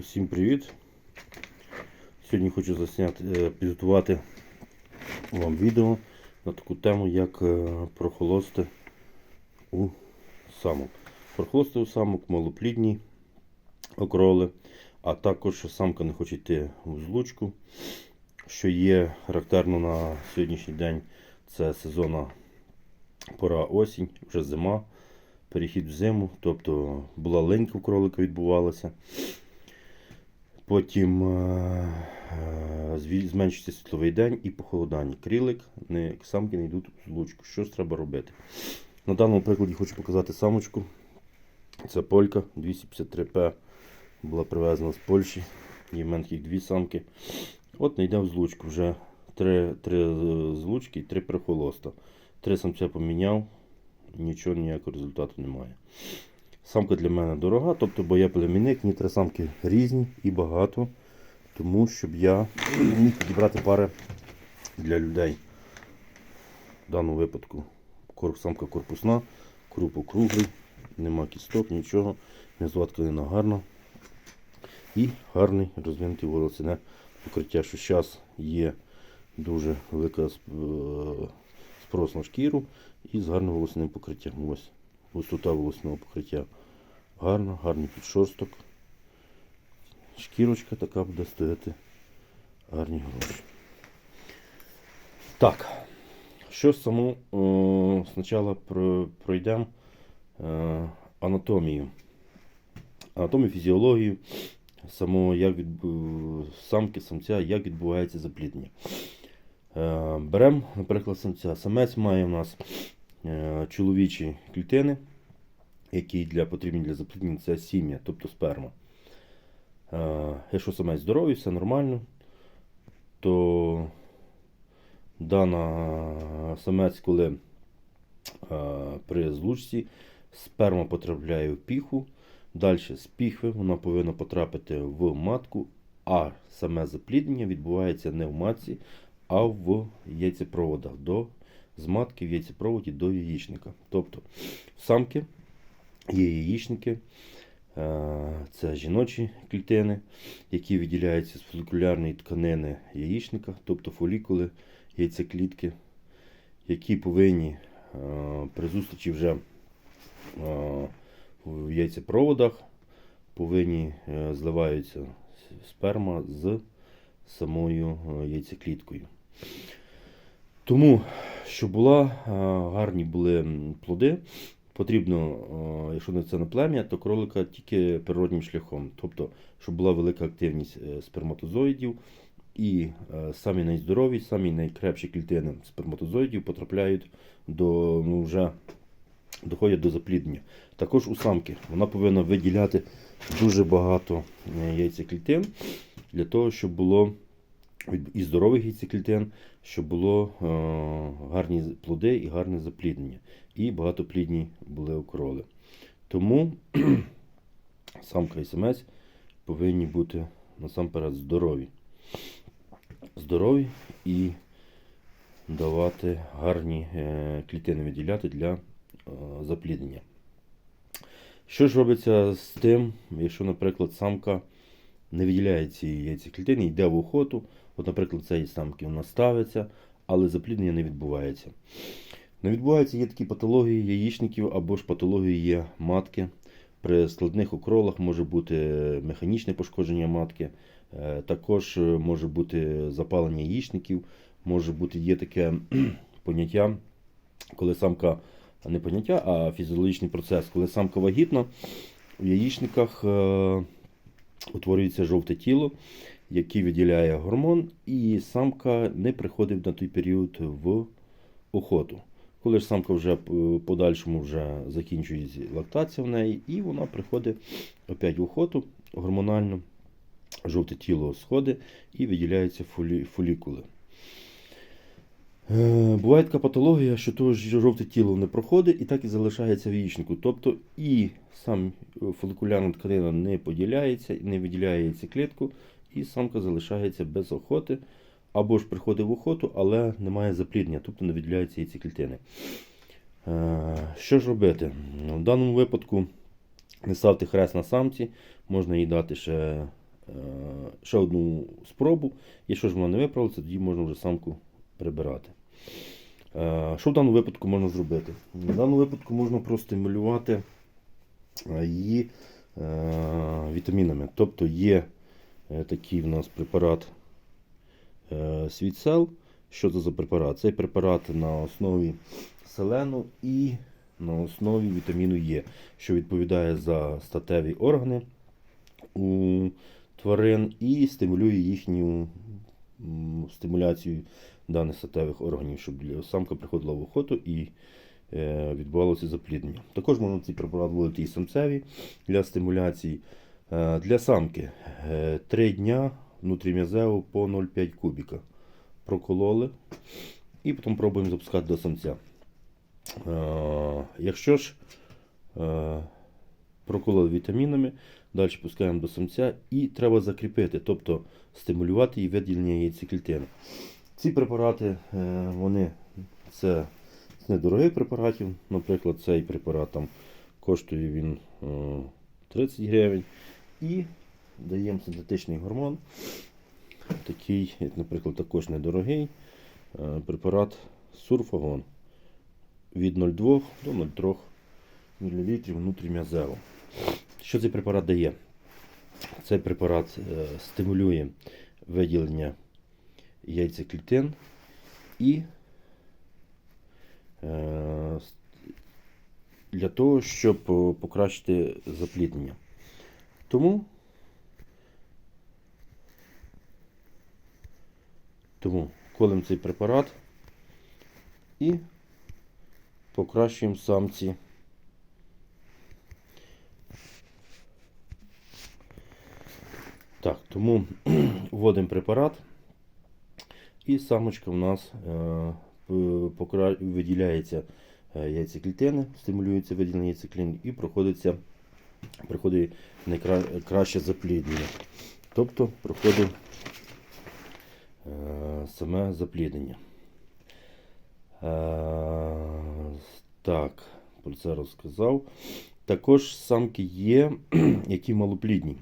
Усім привіт! Сьогодні хочу засняти, е, підготувати вам відео на таку тему, як е, прохолости у самок. Прохолости у самок, малоплідні окроли, а також самка не хоче йти в злучку, що є характерно на сьогоднішній день. Це сезонна пора осінь, вже зима, перехід в зиму, тобто була ленька в кролика відбувалася. Потім е, е, світловий день і похолодання. Крілик, не, самки не йдуть в злучку. Що ж треба робити? На даному прикладі хочу показати самочку. Це полька 253П. Була привезена з Польщі. Є в мене їх дві самки. От не йде в злучку. Вже три, три е, злучки і три прихолоста. Три самця поміняв, нічого ніякого результату немає. Самка для мене дорога, тобто, бо я племінник, мені самки різні і багато. Тому щоб я міг підібрати пари для людей. В даному випадку самка корпусна, круп округлий, нема кісток, нічого. Тканина гарна. І гарний розвинутий волосине покриття, що зараз є дуже велика е, спрос на шкіру і з гарним волосним покриттям. Ось густота волосного покриття гарна, гарний підшорсток. Шкірочка така буде стояти гарні гроші. Так, що саму о, спочатку про, пройдемо е, анатомію. Анатомію, фізіологію самого як від, самки, самця, як відбувається запліднення. Е, беремо, наприклад, самця. Самець має у нас е, чоловічі клітини, які для, потрібні для запліднення, це сім'я, тобто сперма. Е, якщо самець здоровий, все нормально, то дана самець, коли е, при злучці сперма потрапляє в піху, далі з піхви вона повинна потрапити в матку, а саме запліднення відбувається не в матці, а в яйцепроводах до, з матки в яйцепроводі до яєчника. Тобто самки є яєчники, це жіночі клітини, які виділяються з фолікулярної тканини яєчника, тобто фолікули, яйцеклітки, які повинні при зустрічі вже в яйцепроводах повинні е, зливаються сперма з самою е, яйцекліткою. Тому, щоб була гарні були плоди, потрібно, е, якщо не це не плем'я, то кролика тільки природнім шляхом. Тобто, щоб була велика активність е, сперматозоїдів, і е, самі найздорові, самі найкрепші клітини сперматозоїдів потрапляють до ну, вже доходять до запліднення. Також у самки вона повинна виділяти дуже багато е, яйцеклітин для того, щоб було і здорових яйцеклітин, щоб було е, гарні плоди і гарне запліднення. І багатоплідні були окроли. Тому самка і самець повинні бути насамперед здорові. Здорові і давати гарні е, клітини виділяти для е, запліднення. Що ж робиться з тим, якщо, наприклад, самка не виділяє ці яйцеклітини, йде в охоту, от, наприклад, цієї самки вона ставиться, але запліднення не відбувається. Не відбуваються є такі патології яєчників або ж патології є матки. При складних окролах може бути механічне пошкодження матки, е, також е, може бути запалення яєчників, може бути є таке поняття, коли самка, не поняття, а фізіологічний процес, коли самка вагітна, в яєчниках е, утворюється жовте тіло, яке виділяє гормон, і самка не приходить на той період в охоту. Коли ж самка вже подальшому вже закінчується лактація в неї, і вона приходить опять в охоту гормонально, жовте тіло сходить і виділяються фолі, фолікули. Е, Буває така патологія, що то жовте тіло не проходить і так і залишається в яєчнику. Тобто і сам е, фолікулярна тканина не поділяється, не виділяє яйцеклітку, і самка залишається без охоти, або ж приходить в охоту, але немає запліднення, тобто не виділяються яйцеклітини. Е, Що ж робити? В даному випадку не ставте хрест на самці, можна їй дати ще ще одну спробу. Якщо ж вона не виправиться, тоді можна вже самку прибирати. Е, Що в даному випадку можна зробити? В даному випадку можна простимулювати е, її е, вітамінами. Тобто є е, такий в нас препарат е, Світсел. Що це за препарат? Цей препарат на основі селену і на основі вітаміну Е, що відповідає за статеві органи у тварин і стимулює їхню стимуляцію даних статевих органів, щоб самка приходила в охоту і е, відбувалося запліднення. Також можна цей препарат вводити і самцеві для стимуляції. Е, для самки 3 дня внутрім'язево по 0,5 кубіка. Прокололи і потім пробуємо запускати до самця. Е, якщо ж е, прокололи вітамінами, далі пускаємо до самця і треба закріпити, тобто стимулювати її виділення яйцеклітини. Ці препарати, е, вони це недорогих препаратів. Наприклад, цей препарат там коштує він е, 30 гривень. І даємо синтетичний гормон. Такий, як, наприклад, також недорогий е, препарат Сурфагон від 0,2 до 0,3 мл внутрім'язево. Що цей препарат дає? Цей препарат е, стимулює виділення яйцеклітин і е, для того, щоб покращити запліднення. Тому, тому колем цей препарат і покращуємо самці. Так, тому вводимо препарат, і самочка в нас е, виділяється е, яйцеклітини, стимулюється виділення яйцеклітин і проходиться, проходить найкраще краще запліднення. Тобто проходить е, саме запліднення. Е, так, про це розказав. Також самки є, які малоплідні,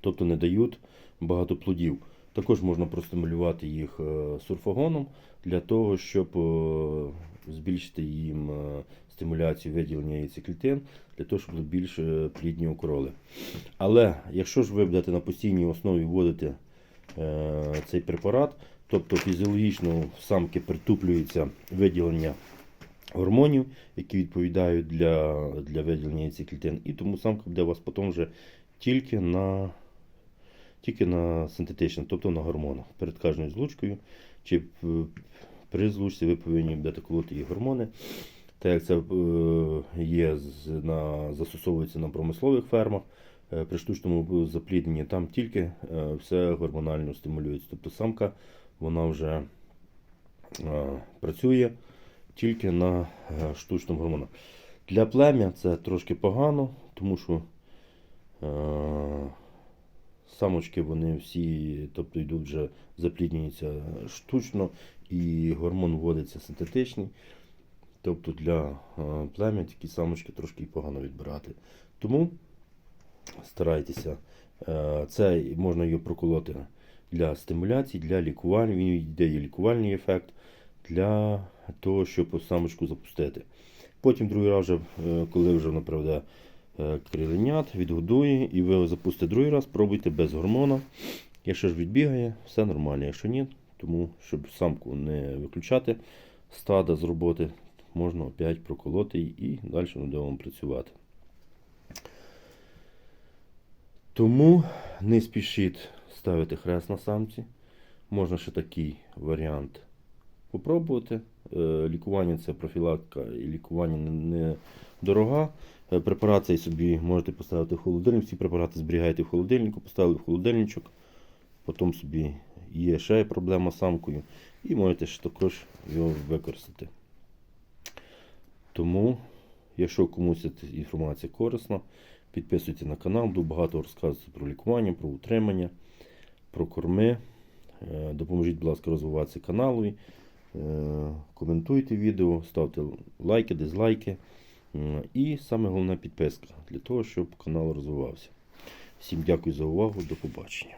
тобто не дають багато плодів. Також можна простимулювати їх е, сурфагоном для того, щоб е, збільшити їм е, стимуляцію виділення яйцеклітин, для того, щоб були більш плідні укроли. Але якщо ж ви будете на постійній основі вводити цей препарат, тобто фізіологічно в самки притуплюється виділення гормонів, які відповідають для, для виділення яйцеклітин, і тому самка буде у вас потім вже тільки на тільки на синтетичних, тобто на гормонах. Перед кожною злучкою чи при злучці ви повинні будете колоти її гормони. Так як це е, є на, застосовується на промислових фермах, е, при штучному заплідненні там тільки е, все гормонально стимулюється. Тобто самка вона вже працює тільки на штучному гормонах. Для плем'я це трошки погано, тому що самочки вони всі тобто йдуть вже запліднюються штучно і гормон вводиться синтетичний. Тобто для плем'я такі самочки трошки погано відбирати. Тому старайтеся. Е, Це можна її проколоти для стимуляції, для лікування. Він йде є лікувальний ефект для того, щоб самочку запустити. Потім другий раз, вже, е, коли вже вона проведе криленят, відгодує і ви запустите другий раз, пробуйте без гормона. Якщо ж відбігає, все нормально. Якщо ні, тому щоб самку не виключати стада з роботи, можна опять проколоти і далі буде вам працювати. Тому не спішіть ставити хрест на самці. Можна ще такий варіант попробувати. Е, Лікування це профілактика і лікування не, дорога. Е, Препарат цей собі можете поставити в холодильник. Ці препарати зберігаєте в холодильнику, поставили в холодильничок. Потім собі є ще проблема з самкою. І можете ж також його використати. Тому, якщо комусь ця інформація корисна, підписуйтесь на канал, буду багато розказувати про лікування, про утримання, про корми. Е, Допоможіть, будь ласка, розвиватися каналу. Е, Коментуйте відео, ставте лайки, дизлайки. І саме головне підписка для того, щоб канал розвивався. Всім дякую за увагу. До побачення.